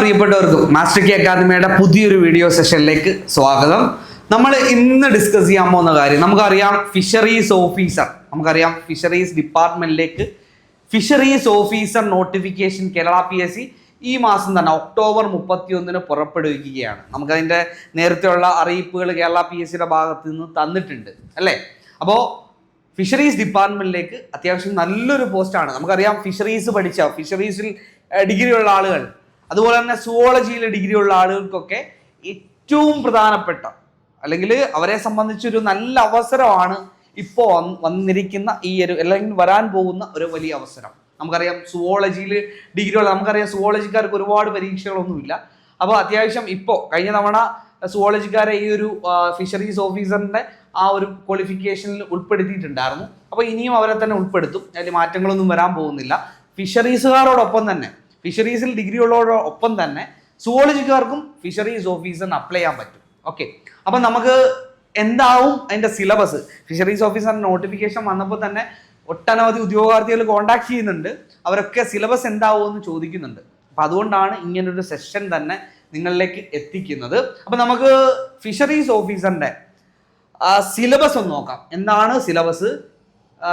പ്രിയപ്പെട്ടവർക്കും master K അക്കാദമിയുടെ പുതിയൊരു വീഡിയോ സെഷനിലേക്ക് സ്വാഗതം. നമ്മൾ ഇന്ന് ഡിസ്കസ് ചെയ്യാൻ പോകുന്ന കാര്യം നമുക്കറിയാം ഫിഷറീസ് ഓഫീസർ നമുക്കറിയാം fisheries ഡിപ്പാർട്ട്മെന്റിലേക്ക് fisheries officer notification Kerala P S C ഈ മാസം തന്നെ ഒക്ടോബർ മുപ്പത്തി ഒന്നിന് പുറപ്പെടുവിക്കുകയാണ്. നമുക്കതിന്റെ നേരത്തെയുള്ള അറിയിപ്പുകൾ കേരള പി എസ് സിയുടെ ഭാഗത്ത് നിന്ന് തന്നിട്ടുണ്ട് അല്ലേ? അപ്പോൾ ഫിഷറീസ് ഡിപ്പാർട്ട്മെന്റിലേക്ക് അത്യാവശ്യം നല്ലൊരു പോസ്റ്റാണ് നമുക്കറിയാം ഫിഷറീസ് പഠിച്ച ഫിഷറീസിൽ ഡിഗ്രി ഉള്ള ആളുകൾ അതുപോലെ തന്നെ സുവോളജിയിൽ ഡിഗ്രി ഉള്ള ആളുകൾക്കൊക്കെ ഏറ്റവും പ്രധാനപ്പെട്ട അല്ലെങ്കിൽ അവരെ സംബന്ധിച്ചൊരു നല്ല അവസരമാണ് ഇപ്പോൾ വന്നിരിക്കുന്ന ഈ ഒരു അല്ലെങ്കിൽ വരാൻ പോകുന്ന ഒരു വലിയ അവസരം. നമുക്കറിയാം സുവോളജിയിൽ ഡിഗ്രി ഉള്ള നമുക്കറിയാം സുവോളജിക്കാർക്ക് ഒരുപാട് പരീക്ഷകളൊന്നുമില്ല. അപ്പോൾ അത്യാവശ്യം ഇപ്പോൾ കഴിഞ്ഞ തവണ സുവോളജിക്കാരെ ഈ ഒരു ഫിഷറീസ് ഓഫീസറിന്റെ ആ ഒരു ക്വാളിഫിക്കേഷനിൽ ഉൾപ്പെടുത്തിയിട്ടുണ്ടായിരുന്നു. അപ്പോൾ ഇനിയും അവരെ തന്നെ ഉൾപ്പെടുത്തും. അതിൽ മാറ്റങ്ങളൊന്നും വരാൻ പോകുന്നില്ല. ഫിഷറീസുകാരോടൊപ്പം തന്നെ ഫിഷറീസിൽ ഡിഗ്രി ഉള്ളവരോടൊപ്പം തന്നെ സുവോളജിക്കാർക്കും ഫിഷറീസ് ഓഫീസറിന് അപ്ലൈ ചെയ്യാൻ പറ്റും. ഓക്കെ അപ്പം നമുക്ക് എന്താവും അതിന്റെ സിലബസ് ഫിഷറീസ് ഓഫീസർ നോട്ടിഫിക്കേഷൻ വന്നപ്പോൾ തന്നെ ഒട്ടനവധി ഉദ്യോഗാർത്ഥികൾ കോൺടാക്ട് ചെയ്യുന്നുണ്ട്. അവരൊക്കെ സിലബസ് എന്താവും എന്ന് ചോദിക്കുന്നുണ്ട്. അപ്പം അതുകൊണ്ടാണ് ഇങ്ങനൊരു സെഷൻ തന്നെ നിങ്ങളിലേക്ക് എത്തിക്കുന്നത്. അപ്പം നമുക്ക് ഫിഷറീസ് ഓഫീസറിന്റെ സിലബസ് ഒന്ന് നോക്കാം. എന്താണ് സിലബസ്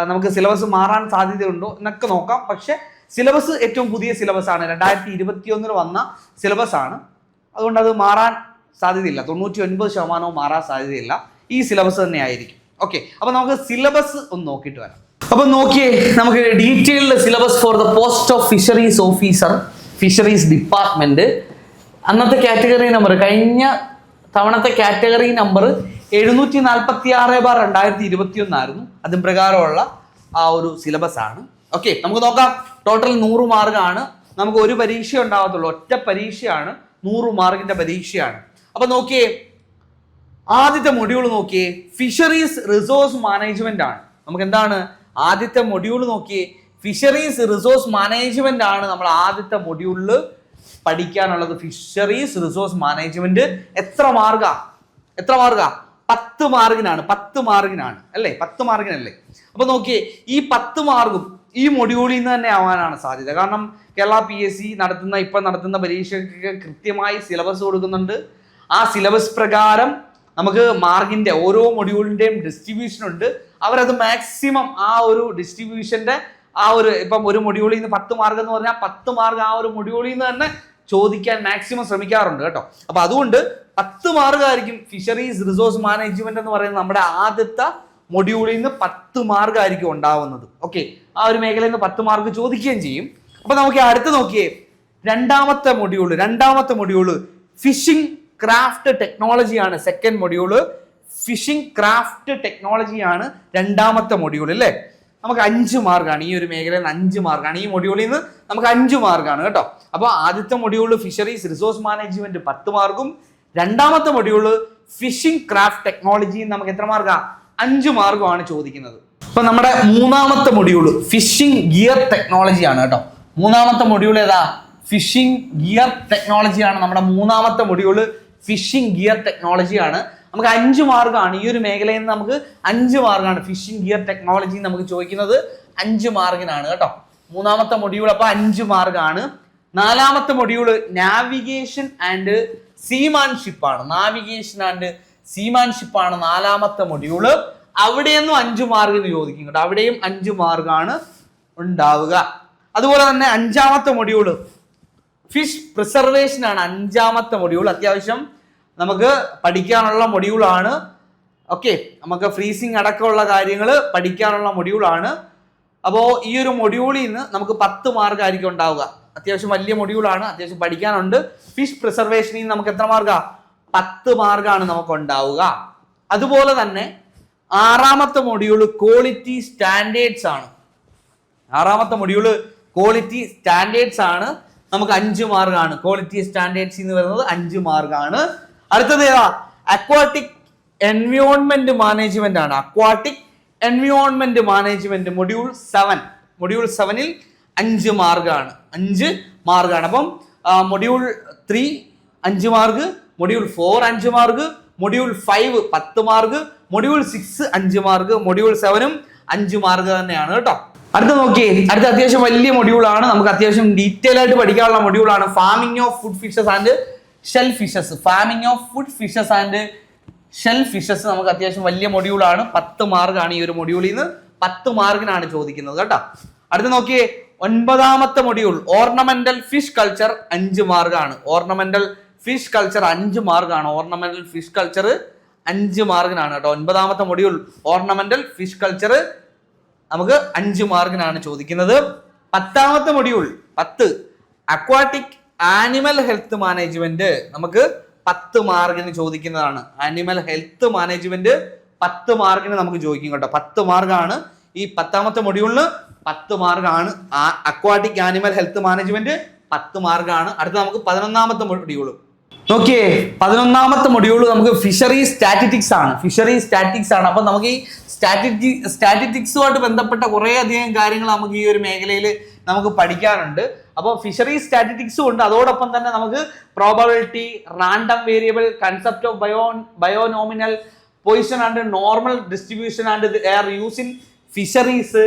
നമുക്ക് സിലബസ് മാറാൻ സാധ്യതയുണ്ടോ എന്നൊക്കെ നോക്കാം. പക്ഷെ സിലബസ് ഏറ്റവും പുതിയ സിലബസ് ആണ്. രണ്ടായിരത്തി ഇരുപത്തി ഒന്നിൽ വന്ന സിലബസ് ആണ്. അതുകൊണ്ട് അത് മാറാൻ സാധ്യതയില്ല. തൊണ്ണൂറ്റി ഒൻപത് ശതമാനവും മാറാൻ സാധ്യതയില്ല. ഈ സിലബസ് തന്നെ ആയിരിക്കും. ഓക്കെ അപ്പൊ നമുക്ക് സിലബസ് ഒന്ന് നോക്കിയിട്ട് വരാം. അപ്പൊ നോക്കിയേ നമുക്ക് detailed syllabus for the post of fisheries officer fisheries department. അന്നത്തെ കാറ്റഗറി നമ്പർ കഴിഞ്ഞ തവണത്തെ കാറ്റഗറി നമ്പർ എഴുന്നൂറ്റി നാൽപ്പത്തി ആറ് ബാർ രണ്ടായിരത്തി ഇരുപത്തി ഒന്നായിരുന്നു അതും പ്രകാരമുള്ള ആ ഒരു സിലബസ് ആണ്. ഓക്കെ നമുക്ക് നോക്കാം. ടോട്ടൽ നൂറ് മാർക്കാണ് നമുക്ക് ഒരു പരീക്ഷ ഉണ്ടാവത്തുള്ളൂ. ഒറ്റ പരീക്ഷയാണ് നൂറ് മാർക്കിന്റെ പരീക്ഷയാണ്. അപ്പൊ നോക്കിയേ. ആദ്യത്തെ മൊഡ്യൂൾ നോക്കിയേ. ഫിഷറീസ് റിസോഴ്സ് മാനേജ്മെന്റ് ആണ്. നമുക്ക് എന്താണ്? ആദ്യത്തെ മൊഡ്യൂൾ നോക്കിയേ. ഫിഷറീസ് റിസോഴ്സ് മാനേജ്മെന്റ് ആണ് നമ്മൾ ആദ്യത്തെ മൊഡ്യൂളിൽ പഠിക്കാനുള്ളത്. ഫിഷറീസ് റിസോഴ്സ് മാനേജ്മെന്റ് എത്ര മാർഗ എത്ര മാർഗ പത്ത് മാർഗിനാണ് പത്ത് മാർഗിനാണ് അല്ലേ? പത്ത് മാർഗിനല്ലേ അപ്പൊ നോക്കിയേ. ഈ പത്ത് മാർക്കും ഈ മൊഡ്യൂളിൽ നിന്ന് തന്നെ ആവാനാണ് സാധ്യത. കാരണം കേരള പി എസ് സി നടത്തുന്ന ഇപ്പം നടത്തുന്ന പരീക്ഷയ്ക്ക് കൃത്യമായി സിലബസ് കൊടുക്കുന്നുണ്ട്. ആ സിലബസ് പ്രകാരം നമുക്ക് മാർക്കിന്റെ ഓരോ മൊഡ്യൂളിന്റെയും ഡിസ്ട്രിബ്യൂഷൻ ഉണ്ട്. അവരത് മാക്സിമം ആ ഒരു ഡിസ്ട്രിബ്യൂഷന്റെ ആ ഒരു ഇപ്പം ഒരു മൊഡ്യൂളിൽ നിന്ന് പത്ത് മാർക്ക് എന്ന് പറഞ്ഞാൽ പത്ത് മാർക്ക് ആ ഒരു മൊഡ്യൂളിൽ നിന്ന് തന്നെ ചോദിക്കാൻ മാക്സിമം ശ്രമിക്കാറുണ്ട് കേട്ടോ. അപ്പോൾ അതുകൊണ്ട് പത്ത് മാർക്കായിരിക്കും ഫിഷറീസ് റിസോഴ്സ് മാനേജ്മെന്റ് എന്ന് പറയുന്നത് നമ്മുടെ ആദ്യത്തെ മൊഡ്യൂളിൽ നിന്ന് പത്ത് മാർക്കായിരിക്കും ഉണ്ടാവുന്നത്. ഓക്കെ ആ ഒരു മേഖലയിൽ നിന്ന് പത്ത് മാർക്ക് ചോദിക്കുകയും ചെയ്യും. അപ്പൊ നമുക്ക് അടുത്ത് നോക്കിയേ. രണ്ടാമത്തെ മൊഡ്യൂൾ രണ്ടാമത്തെ മൊഡ്യൂൾ ഫിഷിംഗ് ക്രാഫ്റ്റ് ടെക്നോളജിയാണ് സെക്കൻഡ് മൊഡ്യൂൾ ഫിഷിംഗ് ക്രാഫ്റ്റ് ടെക്നോളജിയാണ് രണ്ടാമത്തെ മൊഡ്യൂൾ അല്ലേ നമുക്ക് അഞ്ച് മാർക്കാണ് ഈ ഒരു മേഖലയിൽ നിന്ന് അഞ്ച് മാർക്കാണ് ഈ മൊഡ്യൂളിൽ നിന്ന് നമുക്ക് അഞ്ച് മാർക്കാണ് കേട്ടോ. അപ്പോൾ ആദ്യത്തെ മൊഡ്യൂൾ ഫിഷറീസ് റിസോഴ്സ് മാനേജ്മെന്റ് പത്ത് മാർക്കും രണ്ടാമത്തെ മൊഡ്യൂൾ ഫിഷിംഗ് ക്രാഫ്റ്റ് ടെക്നോളജി നമുക്ക് എത്ര മാർക്കാ അഞ്ച് മാർഗമാണ് ചോദിക്കുന്നത്. ഇപ്പൊ നമ്മുടെ മൂന്നാമത്തെ മൊഡ്യൂൾ ഫിഷിംഗ് ഗിയർ ടെക്നോളജി ആണ് കേട്ടോ. മൂന്നാമത്തെ മൊഡ്യൂൾ ഏതാ? ഫിഷിംഗ് ഗിയർ ടെക്നോളജി ആണ് നമ്മുടെ മൂന്നാമത്തെ മൊഡ്യൂൾ ഫിഷിംഗ് ഗിയർ ടെക്നോളജി ആണ്. നമുക്ക് അഞ്ച് മാർഗമാണ് ഈ ഒരു മേഖലയിൽ നിന്ന് നമുക്ക് അഞ്ച് മാർഗമാണ് ഫിഷിംഗ് ഗിയർ ടെക്നോളജി നമുക്ക് ചോദിക്കുന്നത്. അഞ്ച് മാർഗിനാണ് കേട്ടോ. മൂന്നാമത്തെ മൊഡ്യൂൾ അപ്പൊ അഞ്ച് മാർഗമാണ് നാലാമത്തെ മൊഡ്യൂൾ നാവിഗേഷൻ ആൻഡ് സീമാൻഷിപ്പ് ആണ്. നാവിഗേഷൻ ആൻഡ് സീമാൻഷിപ്പ് ആണ് നാലാമത്തെ മൊഡ്യൂൾ. അവിടെയൊന്നും അഞ്ച് മാർക്കിന് ചോദിക്കും കേട്ടോ. അവിടെയും അഞ്ച് മാർക്കാണ് ഉണ്ടാവുക. അതുപോലെ തന്നെ അഞ്ചാമത്തെ മൊഡ്യൂൾ. ഫിഷ് പ്രിസർവേഷൻ ആണ് അഞ്ചാമത്തെ മൊഡ്യൂൾ. അത്യാവശ്യം നമുക്ക് പഠിക്കാനുള്ള മൊഡ്യൂളാണ്. ഓക്കെ നമുക്ക് ഫ്രീസിങ് അടക്കമുള്ള കാര്യങ്ങൾ പഠിക്കാനുള്ള മൊഡ്യൂളാണ്. അപ്പോൾ ഈ ഒരു മൊഡ്യൂളിൽ നിന്ന് നമുക്ക് പത്ത് മാർക്ക് ആയിരിക്കും ഉണ്ടാവുക. അത്യാവശ്യം വലിയ മൊഡ്യൂളാണ്. അത്യാവശ്യം പഠിക്കാനുണ്ട്. ഫിഷ് പ്രിസർവേഷനിൽ നിന്ന് നമുക്ക് എത്ര മാർക്കാ പത്ത് മാർഗമാണ് നമുക്ക് ഉണ്ടാവുക അതുപോലെ തന്നെ ആറാമത്തെ മൊഡ്യൂൾ ക്വാളിറ്റി സ്റ്റാൻഡേർഡ്സ് ആണ്. ആറാമത്തെ മൊഡ്യൂൾ ക്വാളിറ്റി സ്റ്റാൻഡേർഡ്സ് ആണ്. നമുക്ക് അഞ്ച് മാർഗാണ്. ക്വാളിറ്റി സ്റ്റാൻഡേർഡ്സ് എന്ന് പറയുന്നത് അഞ്ച് മാർഗാണ്. അടുത്തത് ഏതാ? അക്വാട്ടിക് എൻവിയോൺമെന്റ് മാനേജ്മെന്റ് ആണ്. Aquatic environment management module seven module സെവനിൽ അഞ്ച് മാർഗാണ്. അഞ്ച് മാർഗാണ്. അപ്പം മൊഡ്യൂൾ ത്രീ അഞ്ച് മാർക്ക് മൊഡ്യൂൾ ഫോർ അഞ്ച് മാർക്ക് മൊഡ്യൂൾ ഫൈവ് പത്ത് മാർക്ക് മൊഡ്യൂൾ സിക്സ് അഞ്ച് മാർക്ക് മൊഡ്യൂൾ സെവനും അഞ്ച് മാർക്ക് തന്നെയാണ് കേട്ടോ. അടുത്ത നോക്കിയേ അടുത്ത അത്യാവശ്യം വലിയ മൊഡ്യൂളാണ് നമുക്ക് അത്യാവശ്യം ഡീറ്റെയിൽ ആയിട്ട് പഠിക്കാനുള്ള മൊഡ്യൂളാണ് farming of food fishes and shell fishes farming of food fishes and shell fishes നമുക്ക് അത്യാവശ്യം വലിയ മൊഡ്യൂളാണ് പത്ത് മാർക്കാണ് ഈ ഒരു മൊഡ്യൂളിൽ നിന്ന് പത്ത് മാർക്കിനാണ് ചോദിക്കുന്നത് കേട്ടോ. അടുത്ത നോക്കിയേ ഒൻപതാമത്തെ മൊഡ്യൂൾ ഓർണമെന്റൽ ഫിഷ് കൾച്ചർ അഞ്ച് മാർക്കാണ് ഓർണമെന്റൽ ഫിഷ് കൾച്ചർ അഞ്ച് മാർക്കാണ് ഓർണമെന്റൽ ഫിഷ് കൾച്ചർ അഞ്ച് മാർക്കിനാണ് കേട്ടോ. ഒൻപതാമത്തെ മൊഡ്യൂൾ ഓർണമെന്റൽ ഫിഷ് കൾച്ചർ നമുക്ക് അഞ്ച് മാർക്കിനാണ് ചോദിക്കുന്നത്. പത്താമത്തെ മൊഡ്യൂൾ പത്ത്. അക്വാട്ടിക് ആനിമൽ ഹെൽത്ത് മാനേജ്മെന്റ് നമുക്ക് പത്ത് മാർക്കിന് ചോദിക്കുന്നതാണ്. ആനിമൽ ഹെൽത്ത് മാനേജ്മെന്റ് പത്ത് മാർക്കിന് നമുക്ക് ചോദിക്കും കേട്ടോ. പത്ത് മാർക്കാണ് ഈ പത്താമത്തെ മൊഡ്യൂളിന് പത്ത് മാർക്കാണ് അക്വാട്ടിക് ആനിമൽ ഹെൽത്ത് മാനേജ്മെന്റ് പത്ത് മാർക്കാണ് അടുത്ത നമുക്ക് പതിനൊന്നാമത്തെ മൊഡ്യൂൾ നോക്കിയേ പതിനൊന്നാമത്തെ മൊഡ്യൂൾ നമുക്ക് ഫിഷറി സ്റ്റാറ്റിറ്റിക്സ് ആണ്. ഫിഷറി സ്റ്റാറ്റിക്സ് ആണ്. അപ്പൊ നമുക്ക് ഈ സ്റ്റാറ്റിറ്റി സ്റ്റാറ്റിറ്റിക്സുമായിട്ട് ബന്ധപ്പെട്ട കുറേ അധികം കാര്യങ്ങൾ നമുക്ക് ഈ ഒരു മേഖലയിൽ നമുക്ക് പഠിക്കാനുണ്ട്. അപ്പോൾ ഫിഷറി സ്റ്റാറ്റിറ്റിക്സും ഉണ്ട്. അതോടൊപ്പം തന്നെ നമുക്ക് probability random variable concept of bio binomial Poisson and normal distribution and their use in fisheries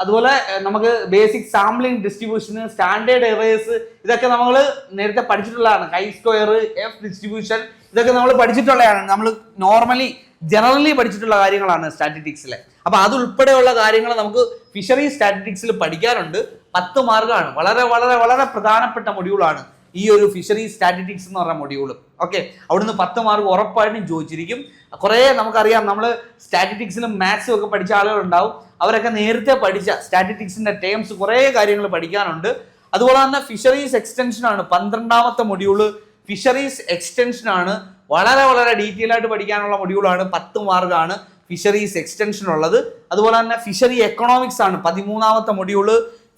അതുപോലെ നമുക്ക് basic sampling distribution standard errors ഇതൊക്കെ നമ്മൾ നേരത്തെ പഠിച്ചിട്ടുള്ളതാണ്. ഹൈ സ്ക്വയർ എഫ് ഡിസ്ട്രിബ്യൂഷൻ ഇതൊക്കെ നമ്മൾ പഠിച്ചിട്ടുള്ളതാണ്. നമ്മൾ നോർമലി ജനറലി പഠിച്ചിട്ടുള്ള കാര്യങ്ങളാണ് സ്റ്റാറ്റിറ്റിക്സിലെ അപ്പൊ അതുൾപ്പെടെയുള്ള കാര്യങ്ങൾ നമുക്ക് ഫിഷറി സ്റ്റാറ്റിറ്റിക്സിൽ പഠിക്കാറുണ്ട് പത്ത് മാർക്കാണ് വളരെ വളരെ വളരെ പ്രധാനപ്പെട്ട മൊഡ്യൂളാണ് ഈ ഒരു ഫിഷറി സ്റ്റാറ്റിറ്റിക്സ് എന്ന് പറഞ്ഞ മൊഡ്യൂളും ഓക്കെ അവിടുന്ന് പത്ത് മാർക്ക് ഉറപ്പായിട്ടും ചോദിച്ചിരിക്കും. കുറേ നമുക്കറിയാം നമ്മൾ സ്റ്റാറ്റിറ്റിക്സിലും മാത്സും ഒക്കെ പഠിച്ച ആളുകളുണ്ടാവും. അവരൊക്കെ നേരത്തെ പഠിച്ച സ്റ്റാറ്റിറ്റിക്സിന്റെ ടേംസ് കുറേ കാര്യങ്ങൾ പഠിക്കാനുണ്ട്. അതുപോലെ തന്നെ ഫിഷറീസ് എക്സ്റ്റൻഷൻ ആണ് പന്ത്രണ്ടാമത്തെ മൊഡ്യൂൾ ഫിഷറീസ് എക്സ്റ്റൻഷൻ ആണ് വളരെ വളരെ ഡീറ്റെയിൽ ആയിട്ട് പഠിക്കാനുള്ള മൊഡ്യൂളാണ് പത്ത് മാർക്കാണ് ഫിഷറീസ് എക്സ്റ്റൻഷൻ ഉള്ളത്. അതുപോലെ തന്നെ ഫിഷറി എക്കണോമിക്സ് ആണ് പതിമൂന്നാമത്തെ മൊഡ്യൂൾ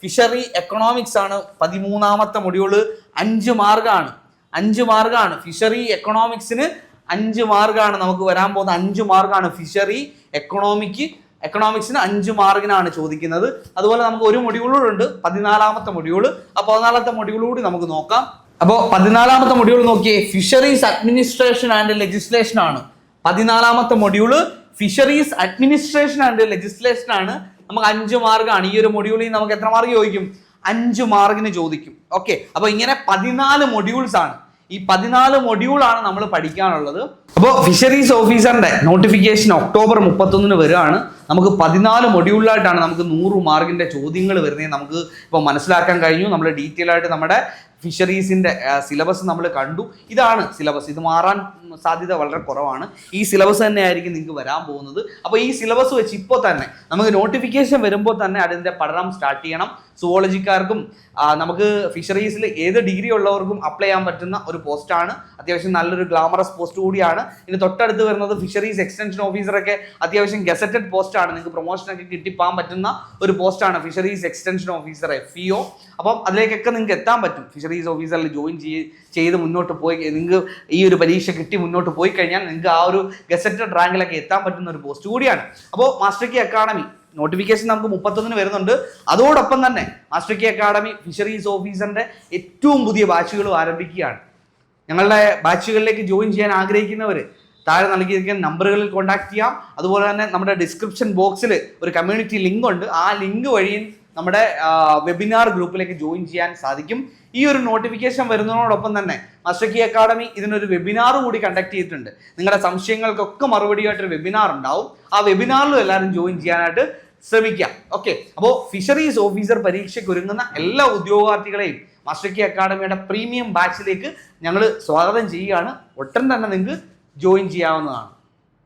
ഫിഷറി എക്കണോമിക്സ് ആണ് പതിമൂന്നാമത്തെ മൊഡ്യൂൾ അഞ്ച് മാർക്കാണ് അഞ്ച് മാർക്കാണ് ഫിഷറി എക്കണോമിക്സിന് അഞ്ച് മാർക്കാണ് നമുക്ക് വരാൻ പോകുന്ന അഞ്ച് മാർക്കാണ് ഫിഷറി എക്കണോമിക്ക് എക്കണോമിക്സിന് അഞ്ച് മാർഗിനാണ് ചോദിക്കുന്നത്. അതുപോലെ നമുക്ക് ഒരു മൊഡ്യൂളുണ്ട് പതിനാലാമത്തെ മൊഡ്യൂൾ ആ പതിനാലാമത്തെ മൊഡ്യൂൾ കൂടി നമുക്ക് നോക്കാം. അപ്പോൾ പതിനാലാമത്തെ മൊഡ്യൂൾ നോക്കിയേ. ഫിഷറീസ് അഡ്മിനിസ്ട്രേഷൻ ആൻഡ് ലെജിസ്ലേഷൻ ആണ്. പതിനാലാമത്തെ module fisheries administration and legislation ആണ്. നമുക്ക് അഞ്ച് മാർക്കാണ് ഈ ഒരു മൊഡ്യൂളിൽ നമുക്ക് എത്ര മാർക്ക് ചോദിക്കും? അഞ്ച് മാർക്കിന് ചോദിക്കും. ഓക്കെ അപ്പൊ ഇങ്ങനെ പതിനാല് മൊഡ്യൂൾസ് ആണ്. ഈ പതിനാല് മൊഡ്യൂളാണ് നമ്മൾ പഠിക്കാനുള്ളത്. അപ്പോൾ ഫിഷറീസ് ഓഫീസറിന്റെ നോട്ടിഫിക്കേഷൻ ഒക്ടോബർ മുപ്പത്തൊന്നിന് വരികയാണ്. നമുക്ക് പതിനാല് മൊഡ്യൂളിലായിട്ടാണ് നമുക്ക് നൂറ് മാർക്കിന്റെ ചോദ്യങ്ങൾ വരുന്നത്. നമുക്ക് ഇപ്പോൾ മനസ്സിലാക്കാൻ കഴിഞ്ഞു. നമ്മൾ ഡീറ്റെയിൽ ആയിട്ട് നമ്മുടെ ഫിഷറീസിന്റെ സിലബസ് നമ്മൾ കണ്ടു. ഇതാണ് സിലബസ് ഇത് മാറാൻ സാധ്യത വളരെ കുറവാണ്. ഈ സിലബസ് തന്നെ ആയിരിക്കും നിങ്ങൾക്ക് വരാൻ പോകുന്നത്. അപ്പോൾ ഈ സിലബസ് വെച്ച് ഇപ്പോൾ തന്നെ നമുക്ക് നോട്ടിഫിക്കേഷൻ വരുമ്പോൾ തന്നെ അതിന്റെ പഠനം സ്റ്റാർട്ട് ചെയ്യണം. സുവോളജിക്കാർക്കും നമുക്ക് ഫിഷറീസിൽ ഏത് ഡിഗ്രി ഉള്ളവർക്കും അപ്ലൈ ചെയ്യാൻ പറ്റുന്ന ഒരു പോസ്റ്റാണ് അത്യാവശ്യം നല്ലൊരു ഗ്ലാമറസ് പോസ്റ്റ് കൂടിയാണ്. ഇനി തൊട്ടടുത്ത് വരുന്നത് ഫിഷറീസ് എക്സ്റ്റൻഷൻ ഓഫീസറൊക്കെ അത്യാവശ്യം ഗസറ്റഡ് പോസ്റ്റാണ് നിങ്ങൾക്ക് പ്രൊമോഷനൊക്കെ കിട്ടിപ്പോകാൻ പറ്റുന്ന ഒരു പോസ്റ്റാണ് fisheries extension officer F E O അപ്പം അതിലേക്കൊക്കെ നിങ്ങൾക്ക് എത്താൻ പറ്റും. ഫിഷറീസ് ഓഫീസറിൽ ജോയിൻ ചെയ്ത് മുന്നോട്ട് പോയി നിങ്ങൾക്ക് ഈ ഒരു പരീക്ഷ കിട്ടി മുന്നോട്ട് പോയി കഴിഞ്ഞാൽ നിങ്ങൾക്ക് ആ ഒരു ഗസറ്റഡ് റാങ്കിലൊക്കെ എത്താൻ പറ്റുന്ന ഒരു പോസ്റ്റ് കൂടിയാണ്. അപ്പോൾ മാസ്റ്റർ കി അക്കാഡമി നോട്ടിഫിക്കേഷൻ നമുക്ക് മുപ്പത്തൊന്നിന് വരുന്നുണ്ട്. അതോടൊപ്പം തന്നെ മാസ്റ്റർ കി അക്കാഡമി ഫിഷറീസ് ഓഫീസറിന്റെ ഏറ്റവും പുതിയ ബാച്ചുകളും ആരംഭിക്കുകയാണ്. ഞങ്ങളുടെ ബാച്ചുകളിലേക്ക് ജോയിൻ ചെയ്യാൻ ആഗ്രഹിക്കുന്നവർ താഴെ നൽകിയിരിക്കുന്ന നമ്പറുകളിൽ കോൺടാക്ട് ചെയ്യാം. അതുപോലെ തന്നെ നമ്മുടെ ഡിസ്ക്രിപ്ഷൻ ബോക്സിൽ ഒരു കമ്മ്യൂണിറ്റി ലിങ്ക് ഉണ്ട്. ആ ലിങ്ക് വഴിയും നമ്മുടെ വെബിനാർ ഗ്രൂപ്പിലേക്ക് ജോയിൻ ചെയ്യാൻ സാധിക്കും. ഈ ഒരു നോട്ടിഫിക്കേഷൻ വരുന്നതിനോടൊപ്പം തന്നെ മസ്റ്റക്കി അക്കാഡമി ഇതിനൊരു വെബിനാർ കൂടി കണ്ടക്ട് ചെയ്തിട്ടുണ്ട്. നിങ്ങളുടെ സംശയങ്ങൾക്കൊക്കെ മറുപടിയായിട്ടൊരു വെബിനാർ ഉണ്ടാവും. ആ വെബിനാറിലും എല്ലാവരും ജോയിൻ ചെയ്യാനായിട്ട് ശ്രമിക്കാം. ഓക്കെ അപ്പോൾ ഫിഷറീസ് ഓഫീസർ പരീക്ഷയ്ക്ക് ഒരുങ്ങുന്ന എല്ലാ ഉദ്യോഗാർത്ഥികളെയും മസ്റ്റക്കി അക്കാഡമിയുടെ പ്രീമിയം ബാച്ചിലേക്ക് ഞങ്ങൾ സ്വാഗതം ചെയ്യുകയാണ്. ഒട്ടും തന്നെ നിങ്ങൾക്ക് ജോയിൻ ചെയ്യാവുന്നതാണ്.